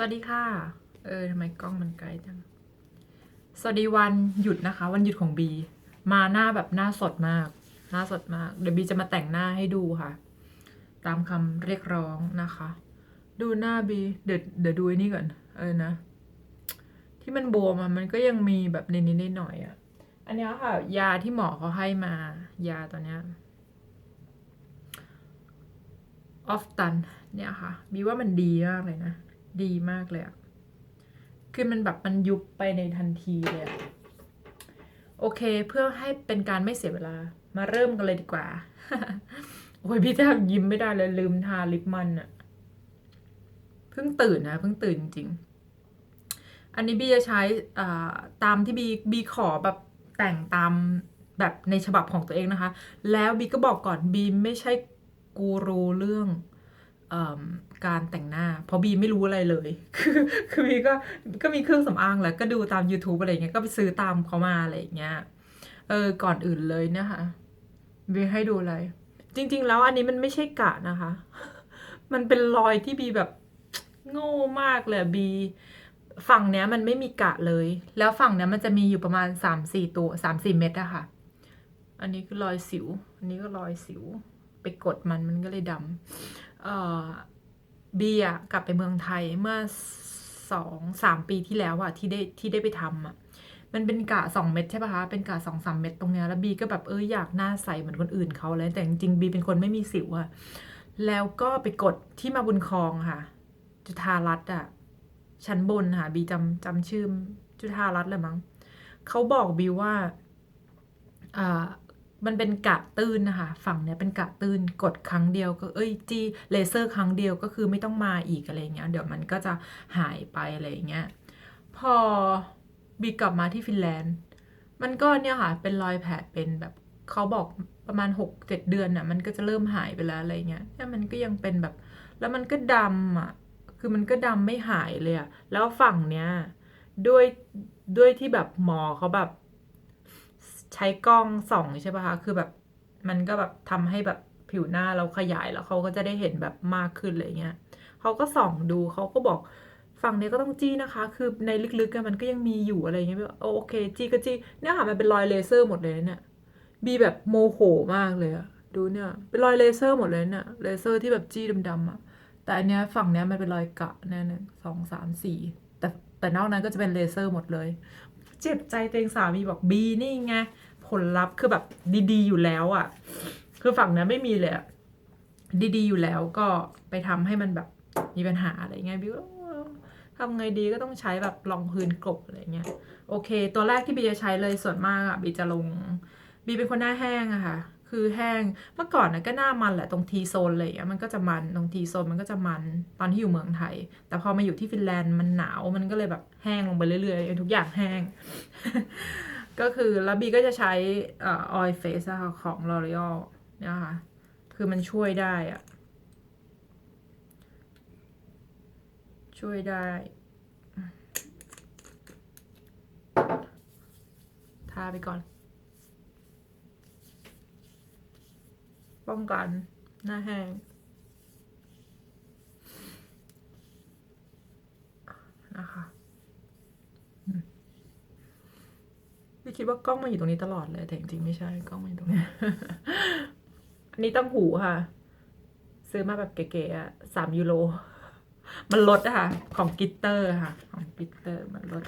วัสดีค่ะ เออทำไมกล้องมันไกลจัง สวัสดีวันหยุดนะคะ วันหยุดของบี มาหน้าแบบหน้าสดมาก หน้าสดมาก เดี๋ยวบีจะมาแต่งหน้าให้ดูค่ะ ตามคำเรียกร้องนะคะ ดูหน้าบี เดี๋ยวเดี๋ยวดูไอ้นี่ก่อน เออนะ ที่มันบวมอะมันก็ยังมีแบบนิดๆหน่อยๆอะอันนี้ค่ะ ยาที่หมอเขาให้มา ยาตัวเนี้ยออฟตันเนี่ยค่ะ บีว่ามันดีมากเลยนะ ดีมากเลยอะคือมันแบบมันยุบไปในทันทีเลยอะโอเคเพื่อให้เป็นการไม่เสียเวลามาเริ่มกันเลยดีกว่า โอ้ยพี่แทบยิ้มไม่ได้เลยลืมทาลิปมันอะเพิ่งตื่นนะเพิ่งตื่นจริง อันนี้บีจะใช้ตามที่บีบีขอแบบแต่งตามแบบในฉบับของตัวเองนะคะ แล้วบีก็บอกก่อนบีไม่ใช่กูรูเรื่อง การแต่งหน้า เพราะบีไม่รู้อะไรเลย คือคือบีก็ก็มีเครื่องสำอางแหละก็ดูตาม YouTube อะไรเงี้ยก็ไปซื้อตามเขามาอะไรอย่างเงี้ยเออก่อนอื่นเลยนะคะบีให้ดูอะไร จริง ๆ แล้วอันนี้มันไม่ใช่กะนะคะ มันเป็นรอยที่บีแบบโง่มากเลยบีฝั่งเนี้ยมันไม่มีกะเลย แล้วฝั่งเนี้ยมันจะมีอยู่ประมาณสามสี่ตัวสามสี่เม็ดอะค่ะ อันนี้คือรอยสิว อันนี้ก็รอยสิว ไปกดมันมันก็เลยดำ บีอะกลับไปเมืองไทยเมื่อสองสามปีที่แล้วอะที่ได้ที่ได้ไปทำอะมันเป็นกะสองเม็ดใช่ปะคะ เป็นกะสองสามเม็ดตรงเนี้ยแล้วบีก็แบบเอออยากหน้าใสเหมือนคนอื่นเขาเลยแต่จริงๆบีเป็นคนไม่มีสิวอะแล้วก็ไปกดที่มาบุญครองค่ะ จุธารัตน์อะชั้นบนค่ะบีจำจำชื่อจุธารัตน์เลยมั้งเขาบอกบีว่าอ่า มันเป็นกะตื้นนะคะ ฝั่งเนี้ยเป็นกะตื้นกดครั้งเดียวก็เอ้ยจีเลเซอร์ครั้งเดียวก็คือไม่ต้องมาอีกอะไรเงี้ยเดี๋ยวมันก็จะหายไปอะไรเงี้ยพอบีกลับมาที่ฟินแลนด์ มันก็เนี่ยค่ะเป็นรอยแผลเป็นแบบเขาบอกประมาณหกเจ็ดเดือนน่ะมันก็จะเริ่มหายไปแล้วอะไรเงี้ยแต่มันก็ยังเป็นแบบ แล้วมันก็ดำอะคือมันก็ดำไม่หายเลยอะแล้วฝั่งเนี้ยด้วยด้วยที่แบบหมอเขาแบบ ใช้กล้องส่องใช่ป่ะคะ คือแบบมันก็แบบทำให้แบบผิวหน้าเราขยายแล้วเขาก็จะได้เห็นแบบมากขึ้นอะไรเงี้ยเขาก็ส่องดูเขาก็บอกฝั่งนี้ก็ต้องจี้นะคะ คือในลึกๆมันก็ยังมีอยู่อะไรเงี้ยแบบโอเค จี้ก็จี้เนี่ยค่ะมันเป็นรอยเลเซอร์หมดเลยเนี่ยบีแบบโมโหมากเลยอะดูเนี่ย เป็นรอยเลเซอร์หมดเลยเนี่ยเลเซอร์ที่แบบจี้ดำๆอะแต่อันเนี้ยฝั่งเนี้ยมันเป็นรอยกะแน่หนึ่งสองสามสี่แต่แต่นอกนั้นก็จะเป็นเลเซอร์หมดเลย เจ็บใจตัวเองสามีบอกบีนี่ไงผลลัพธ์คือแบบดีๆ อยู่แล้วอะ่ะ คือฝั่งนั้นไม่มีเลยดีๆ อยู่แล้วก็ไปทำให้มันแบบมีปัญหาอะไรเงี้ยบิวก็ทำไงดีก็ต้องใช้แบบรองพื้นกลบอะไรเงี้ยโอเค ตัวแรกที่บีจะใช้เลยส่วนมากอะบีจะลงบีเป็นคนหน้าแห้งอะค่ะ คือแห้ง เมื่อก่อนนะก็หน้ามันแหละตรงทีโซนเลยอะมันก็จะมันตรงทีโซนมันก็จะมันตอนที่อยู่เมืองไทย แต่พอมาอยู่ที่ฟินแลนด์มันหนาวมันก็เลยแบบแห้งลงไปเรื่อยๆ ทุกอย่างแห้ง ก็คือแล้วบีก็จะใช้ออ oil face อะค่ะของ L'Oreal นะคะคือมันช่วยได้อะช่วยได้ทาไปก่อน ป้องกันหน้าแห้งนะคะอืมพี่คิดว่ากล้องมาอยู่ตรงนี้ตลอดเลยแต่จริงๆไม่ใช่กล้องมาอยู่ตรงนี้ อันนี้ตั้งหูค่ะ ซื้อมาแบบเก๋ๆอะสามยูโร มันลดอะค่ะ ของกิตเตอร์ค่ะ ของกิตเตอร์มันลด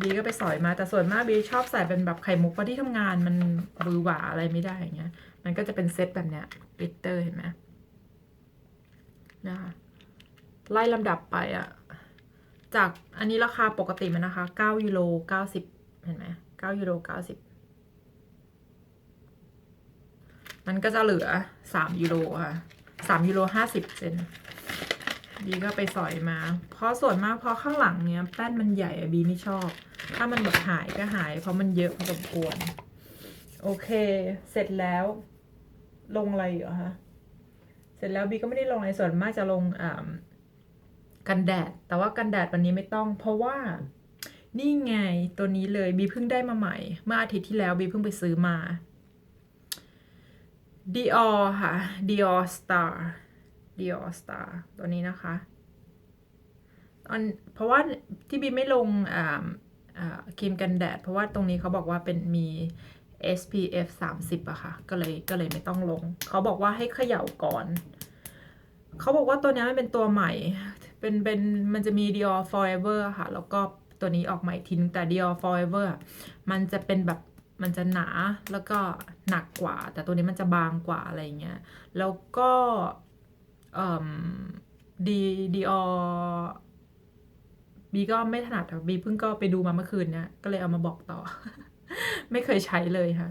บีก็ไปสอยมาแต่ส่วนมากบีชอบใส่เป็นแบบไข่มุกเพราะที่ทำงานมันบือหวาอะไรไม่ได้อย่างเงี้ย มันก็จะเป็นเซตแบบเนี้ยกลิตเตอร์เห็นไหมนะคะไล่ลำดับไปอะจากอันนี้ราคาปกติมันนะคะ9ยูโร90 เห็นไหม9ยูโร90 มันก็จะเหลือ 3 ยูโรค่ะ 3 ยูโร 50 เซน บีก็ไปสอยมา เพราะส่วนมากเพราะข้างหลังเนี้ยแป้นมันใหญ่อะบีไม่ชอบ ถ้ามันแบบหายก็หาย เพราะมันเยอะพอสมควร โอเค เสร็จแล้ว ลงอะไรเหรอคะ เสร็จแล้วบีก็ไม่ได้ลงอะไรส่วนมากจะลงอ่ากันแดด แต่ว่ากันแดดวันนี้ไม่ต้อง เพราะว่า นี่ไงตัวนี้เลยบีเพิ่งได้มาใหม่ เมื่ออาทิตย์ที่แล้วบีเพิ่งไปซื้อมา Dior ค่ะ Dior Star Dior Star ตัวนี้นะคะตอนเพราะว่าที่บีไม่ลงอ่าครีมกันแดด เพราะว่าตรงนี้เขาบอกว่าเป็นมี SPF 30อะค่ะ ก็เลยก็เลยไม่ต้องลง เขาบอกว่าให้เขย่าก่อน เขาบอกว่าตัวนี้ยมันเป็นตัวใหม่ เป็นเป็นมันจะมี Dior Forever อะค่ะ แล้วก็ตัวนี้ออกใหม่ทีนึงแต่ Dior Forever อะมันจะเป็นแบบมันจะหนาแล้วก็หนักกว่า แต่ตัวนี้มันจะบางกว่าอะไรเงี้ย แล้วก็ ดีดีอบีก็ไม่ถนัดค่ะบีเพิ่งก็ไปดูมาเมื่อคืนเนี้ยก็เลยเอามาบอกต่อ ไม่เคยใช้เลยค่ะ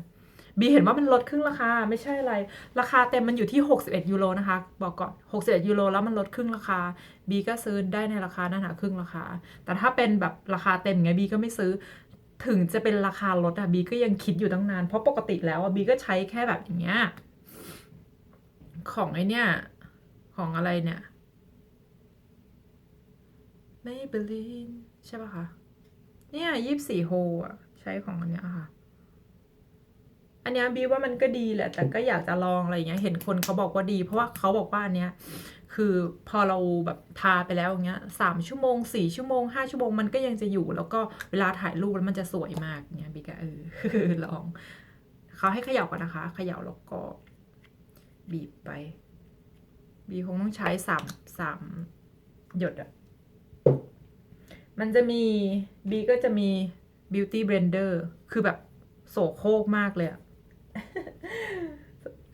บีเห็นว่ามันลดครึ่งราคาไม่ใช่อะไร ราคาเต็มมันอยู่ที่ 61 ยูโรนะคะ บอกก่อน 61 ยูโรแล้วมันลดครึ่งราคาบีก็ซื้อได้ในราคานั่นหาครึ่งราคา แต่ถ้าเป็นแบบราคาเต็มไงบีก็ไม่ซื้อ ถึงจะเป็นราคาลดอะบีก็ยังคิดอยู่ตั้งนาน เพราะปกติแล้วอะบีก็ใช้แค่แบบอย่างเงี้ยของไอเนี่ย ของอะไรเนี่ยไม่เบลีนใช่ป่ะคะ เนี่ยยี่สี่โฮอะใช้ของอันเนี้ยค่ะ อันเนี้ยบีว่ามันก็ดีแหละ แต่ก็อยากจะลองอะไรเงี้ย เห็นคนเขาบอกว่าดี เพราะว่าเขาบอกว่าอันเนี้ย คือพอเราแบบทาไปแล้วอย่างเงี้ยสามชั่วโมงสี่ชั่วโมงห้าชั่วโมงมันก็ยังจะอยู่ แล้วก็เวลาถ่ายรูปแล้วมันจะสวยมากเงี้ยบีก็เออลองเขาให้เขย่าก่อนนะคะ เขย่าแล้วก็บีบไป บีคงต้องใช้สามสามหยดอะมันจะมีบีก็จะมี beauty blender คือแบบโสโครกมากเลยอะ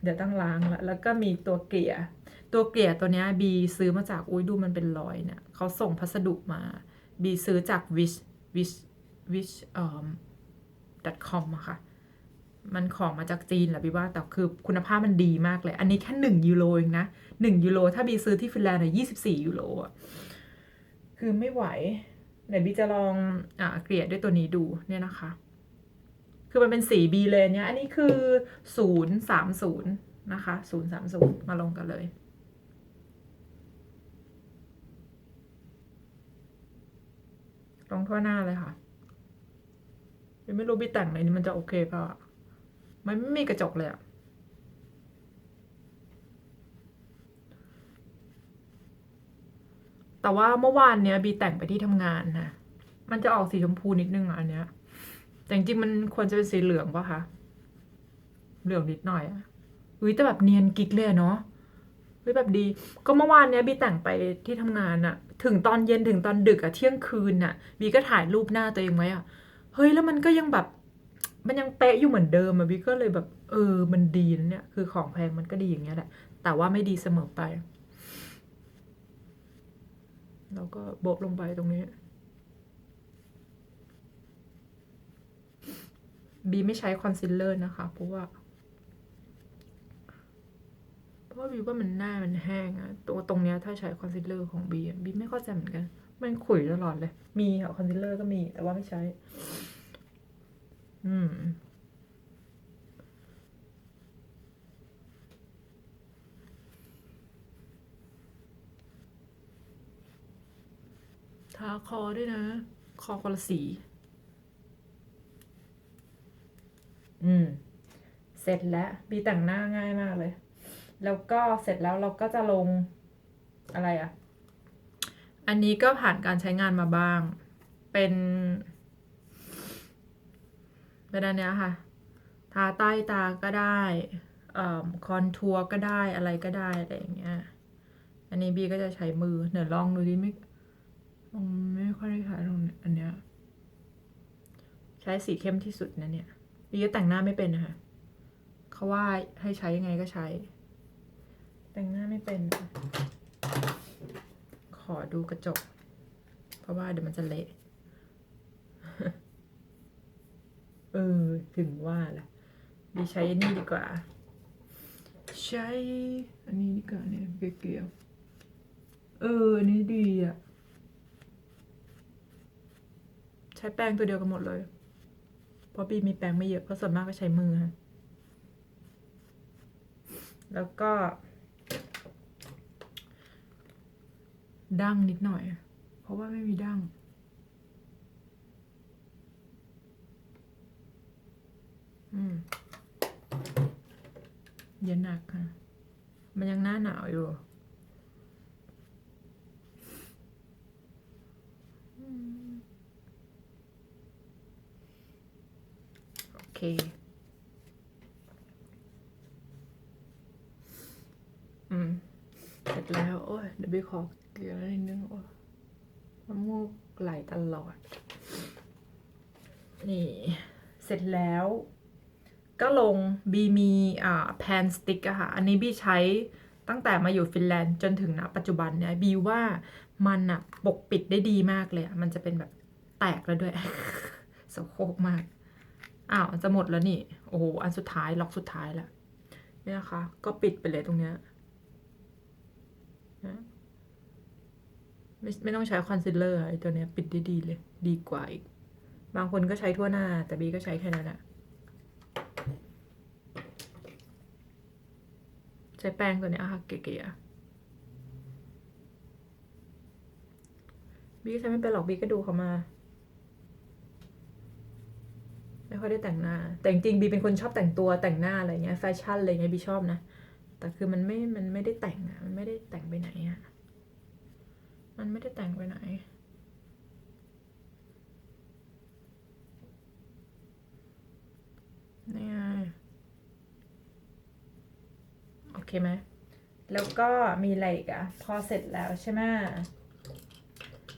เดี๋ยวต้องล้างละแล้วก็มีตัวเกลี่ย ตัวเกลี่ยตัวเนี้ยบีซื้อมาจากอุ้ยดูมันเป็นรอยเนี่ยเขาส่งพัสดุมา บีซื้อจาก wish wish wish เอ่อ com อะค่ะ มันของมาจากจีนแหละบีว่าแต่คือคุณภาพมันดีมากเลย อันนี้แค่หนึ่งยูโรเองนะหนึ่งยูโรถ้าบีซื้อที่ฟินแลนด์อะยี่สิบสี่ยูโรอะคือไม่ไหวไหนบีจะลองอ่าเกลี่ยด้วยตัวนี้ดูเนี่ยนะคะ คือมันเป็นสีบีเลยเนี่ยอันนี้คือศูนย์สามศูนย์นะคะศูนย์สามศูนย์มาลงกันเลยลงทั่วหน้าเลยค่ะยังไม่รู้บีแต่งในนี้มันจะโอเคเปล่า มันไม่มีกระจกเลยอะแต่ว่าเมื่อวานเนี้ยบีแต่งไปที่ทำงานนะ มันจะออกสีชมพูนิดนึงอะอันเนี้ย แต่จริงๆมันควรจะเป็นสีเหลืองปะคะ เหลืองนิดหน่อยอะอุ้ยแต่แบบเนียนกิ๊กเลยเนาะเฮ้ยแบบดี ก็เมื่อวานเนี้ยบีแต่งไปที่ทำงานอะถึงตอนเย็นถึงตอนดึกอะเที่ยงคืนอะบีก็ถ่ายรูปหน้าตัวเองไว้อะเฮ้ยแล้วมันก็ยังแบบ มันยังเป๊ะอยู่เหมือนเดิมอะบีก็เลยแบบ เออ มันดีนะเนี่ย คือของแพงมันก็ดีอย่างเงี้ยแหละ แต่ว่าไม่ดีเสมอไป แล้วก็โบะลงไปตรงนี้ บีไม่ใช้คอนซีลเลอร์นะคะ เพราะว่า เพราะว่าบีว่ามันหน้ามันแห้งอะตัวตรงเนี้ยถ้าใช้คอนซีลเลอร์ของบีบีไม่เข้าใจเหมือนกัน มันขุยตลอดเลย มีค่ะคอนซีลเลอร์ก็มี แต่ว่าไม่ใช้ อืม ทาคอด้วยนะ คอคนละสี อืม เสร็จแล้วบีแต่งหน้าง่ายมากเลย แล้วก็เสร็จแล้วเราก็จะลงอะไรอะ่ะ อันนี้ก็ผ่านการใช้งานมาบ้าง เป็น เป็นอันเนี้ยค่ะ ทาใต้ตาก็ได้อ่อคอนทัวร์ก็ได้อะไรก็ได้อะไรอย่างเงี้ย อันนี้บีก็จะใช้มือเดี๋ยวลองดูดิไม่ไม่ค่อยได้ใช้ตรงนี้อันเนี้ย ใช้สีเข้มที่สุดนะเนี่ยบีก็แต่งหน้าไม่เป็นนะคะเขาว่าให้ใช้ยังไงก็ใช้ แต่งหน้าไม่เป็น ขอดูกระจก เพราะว่าเดี๋ยวมันจะเละ เออ ถึงว่าแหละบีใช้อันนี้ดีกว่า ใช้ อันนี้ดีกว่าเนี่ยเกลียวเออ อันนี้ดีอะ ใช้แป้งตัวเดียวกันหมดเลย เพราะบีมีแปรงไม่เยอะเพราะส่วนมากก็ใช้มือฮะแล้วก็ ดั้งนิดหน่อย เพราะว่าไม่มีดั้ง เย็นหนักค่ะ มันยังหน้าหนาวอยู่โอเคอืมเสร็จแล้ว โอ้ยเดี๋ยวไปขอเกลือนิดนึงโอ้ยน้ำมูกไหลตลอด นี่ เสร็จแล้ว ก็ลงบีมีอ่าแพนสติ๊กอะค่ะ อันนี้บีใช้ตั้งแต่มาอยู่ฟินแลนด์จนถึงณปัจจุบันเนี่ยบีว่ามันอะปกปิดได้ดีมากเลยมันจะเป็นแบบแตกแล้วด้วยสโคกมากอ้าวจะหมดแล้วนี่ โอ้โหอันสุดท้ายล็อกสุดท้ายแล้วเนี่ยนะคะ ก็ปิดไปเลยตรงเนี้ยไม่ไม่ต้องใช้คอนซีลเลอร์ไอ้ตัวเนี้ยปิดได้ดีเลย ดีกว่าอีก บางคนก็ใช้ทั่วหน้า แต่บีก็ใช้แค่นั้นอะ ใช้แป้งตัวเนี้ยค่ะ เก๋ๆบีใช้ไม่เป็นหรอกบีก็ดูเขามาไม่ค่อยได้แต่งหน้า แต่จริงบีเป็นคนชอบแต่งตัวแต่งหน้าอะไรเงี้ยแฟชั่นอะไรเงี้ยบีชอบนะ แต่คือมันไม่ มันไม่ได้แต่งอะมันไม่ได้แต่งไปไหนอะมันไม่ได้แต่งไปไหนนี่ไง โอเคไหมแล้วก็มีอะไรอีกอะพอเสร็จแล้วใช่ไหม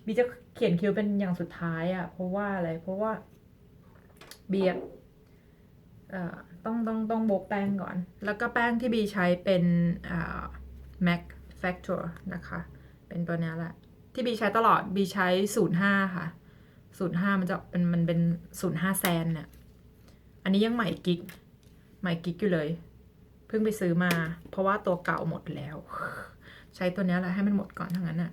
บีจะเขียนคิ้วเป็นอย่างสุดท้ายอะเพราะว่าอะไรเพราะว่าเบียเอ่อต้องต้องต้องโบกแป้งก่อน แล้วก็แป้งที่บีใช้เป็นอ่า MAC Factor นะคะ เป็นตัวนี้แหละ ที่บีใช้ตลอดบีใช้ 05 ค่ะ 05 มันจะเป็นมันเป็น 05 แซนเนี่ยอันนี้ยังใหม่กิ๊กใหม่กิ๊กอยู่เลย พิ่งไปซื้อมา เพราะว่าตัวเก่าหมดแล้ว ใช้ตัวนี้แหละให้มันหมดก่อนทั้งนั้นน่ะ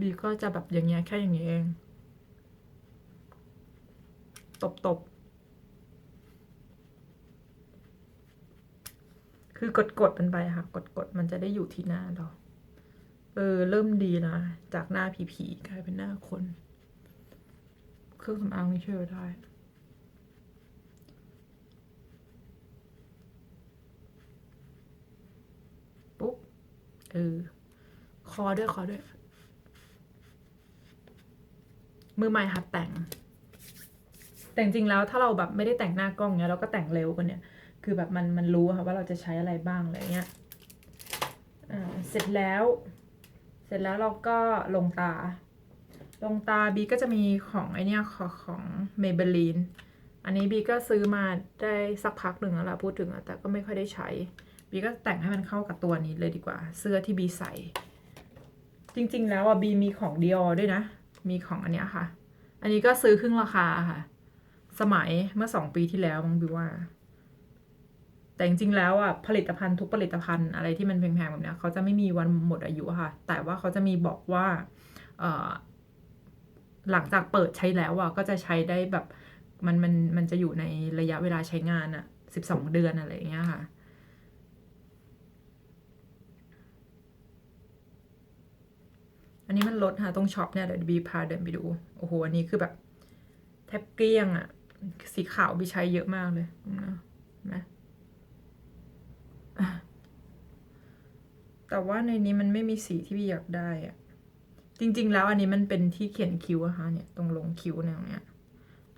บีก็จะแบบอย่างเงี้ยแค่อย่างเงี้ยเอง ตบตบคือกดกดมันไปค่ะ กดกดมันจะได้อยู่ที่หน้าเรา เออ เริ่มดีนะ จากหน้าผีๆกลายเป็นหน้าคน เครื่องสำอางนี่ช่วยได้ ปุ๊บ เออ คอด้วย คอด้วย มือใหม่หัดแต่ง แต่จริงแล้วถ้าเราแบบไม่ได้แต่งหน้ากล้องเนี้ยเราก็แต่งเร็วกว่าเนี้ยคือแบบมันมันรู้ค่ะว่าเราจะใช้อะไรบ้างอะไรเงี้ย อ่า เสร็จแล้ว เสร็จแล้วเราก็ลงตา ลงตาบีก็จะมีของไอเนี้ยของของเมเบลีนอันนี้บีก็ซื้อมาได้สักพักหนึ่งแล้วล่ะพูดถึงแต่ก็ไม่ค่อยได้ใช้บีก็แต่งให้มันเข้ากับตัวนี้เลยดีกว่า เสื้อที่บีใส่ จริง ๆ แล้วอะบีมีของดีออด้วยนะ มีของอันเนี้ยค่ะ อันนี้ก็ซื้อครึ่งราคาค่ะ สมัยเมื่อสองปีที่แล้วมั้งบีว่า แต่จริงๆแล้วอะผลิตภัณฑ์ทุกผลิตภัณฑ์อะไรที่มันแพงๆแบบเนี้ยเขาจะไม่มีวันหมดอายุค่ะ แต่ว่าเขาจะมีบอกว่าเอ่อ หลังจากเปิดใช้แล้วอะก็จะใช้ได้แบบมันมันมันจะอยู่ในระยะเวลาใช้งานอะสิบสองเดือนอะไรอย่างเงี้ยค่ะอันนี้มันลดค่ะตรงช็อปเนี่ยเดี๋ยวบีพาเดินไปดู โอ้โห อันนี้คือแบบ แทบเกลี้ยงอะสีขาวบีใช้เยอะมากเลยนะนะแต่ว่าในนี้มันไม่มีสีที่บีอยากได้อะ จริง ๆ แล้วอันนี้มันเป็นที่เขียนคิ้วอะค่ะเนี่ยตรงลงคิ้วเนี่ยตรงเนี้ย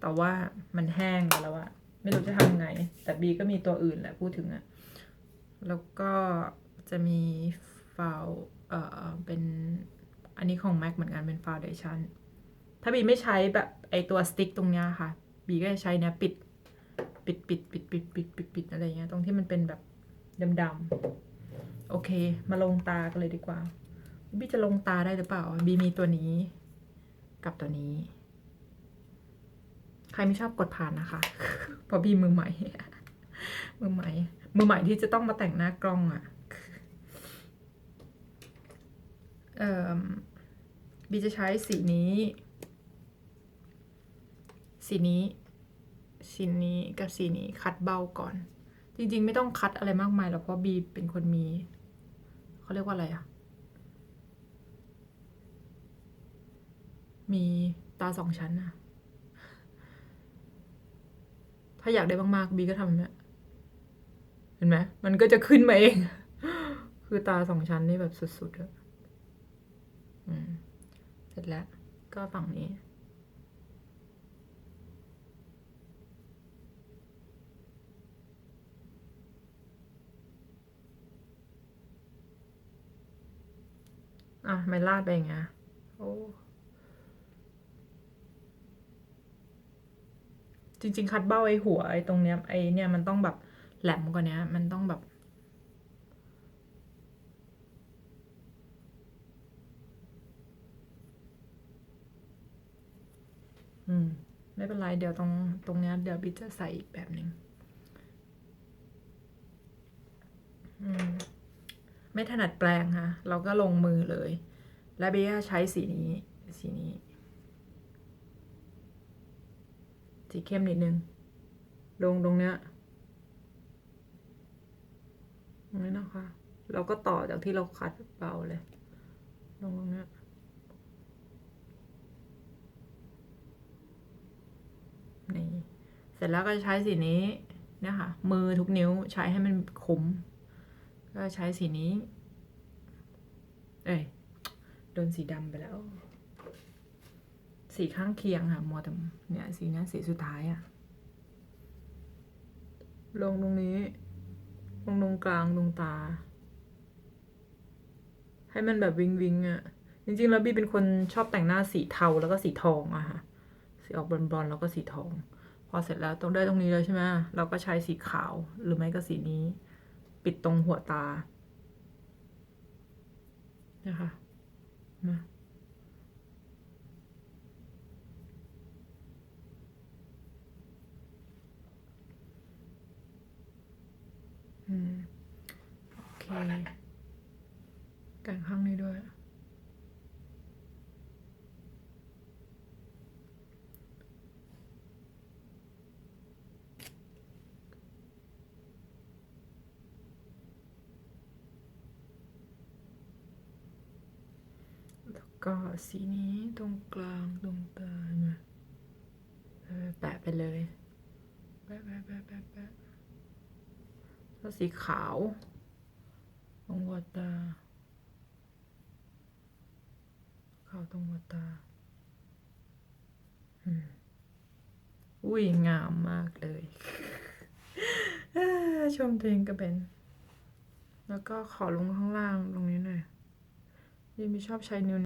แต่ว่ามันแห้งไปแล้วอะไม่รู้จะทำไง แต่บีก็มีตัวอื่นแหละพูดถึงอะแล้วก็จะมีฟาวเอ่อเป็นอันนี้ของ MAC เหมือนกันเป็นฟาวเดชั่นถ้าบีไม่ใช้แบบไอตัวสติ๊กตรงเนี้ยค่ะ บีก็จะใช้เนี้ยปิดปิดปิดปิดปิดปิดปิดปิดอะไรเงี้ยตรงที่มันเป็นแบบดำๆโอเค มาลงตากันเลยดีกว่า บีจะลงตาได้หรือเปล่า บีมีตัวนี้ กับตัวนี้ ใครไม่ชอบกดผ่านนะคะเพราะบีมือใหม่ มือใหม่ มือใหม่ที่จะต้องมาแต่งหน้ากล้องอะเอ่อบีจะใช้สีนี้ สีนี้ สีนี้กับสีนี้คัดเบาก่อน จริง ๆ ไม่ต้องคัดอะไรมากมายหรอกเพราะบีเป็นคนมี เขาเรียกว่าอะไรอะ มีตาสองชั้นอะถ้าอยากได้มากๆบีก็ทำเนี่ยเห็นไหมมันก็จะขึ้นมาเอง คือตาสองชั้นนี่แบบสุดๆอะอืมเสร็จแล้ว ก็ฝั่งนี้อะไม่ลาดไปอย่างเงี้ยโอ้ จริง ๆ คัดเบ้าไอ้หัวไอ้ตรงเนี้ยไอ้เนี่ยมันต้องแบบแหลมกว่านี้มันต้องแบบอืม ไม่เป็นไรเดี๋ยวตรงตรงเนี้ยเดี๋ยวบิ๊จะใส่อีกแบบหนึ่งอืม ไม่ถนัดแปลงค่ะ เราก็ลงมือเลย และบิ๊กใช้สีนี้สีนี้ สีเข้มนิดนึง ลงตรงเนี้ยตรงนี้นะคะ เราก็ต่อจากที่เราคัดเบาเลย ลงตรงเนี้ยนี่เสร็จแล้วก็ใช้สีนี้เนี่ยค่ะ มือทุกนิ้วใช้ให้มันคมก็ใช้สีนี้ เอ้ย โดนสีดำไปแล้ว สีข้างเคียงค่ะมัวแต่เนี่ยสีนี้สีสุดท้ายอะลงตรงนี้ ลงตรงกลางตรงตา ให้มันแบบวิงวิงอะจริงๆแล้วบี้เป็นคนชอบแต่งหน้าสีเทาแล้วก็สีทองอะค่ะสีออกบอลๆแล้วก็สีทอง พอเสร็จแล้วตรงได้ตรงนี้เลยใช่ไหมเราก็ใช้สีขาวหรือไม่ก็สีนี้ ปิดตรงหัวตานะคะมา อืม โอเคแต่งข้างนี้ด้วย แล้วก็สีนี้ตรงกลางตรงตานะแปะไปเลย แปะแปะแปะแปะ แปะแล้วสีขาวตรงหัวตา ขาวตรงหัวตา อุ้ยงามมากเลยชมตัวเองก็เป็น แล้วก็ขอลงข้างล่างตรงนี้หน่อยยังไม่ชอบใช้นิ้ว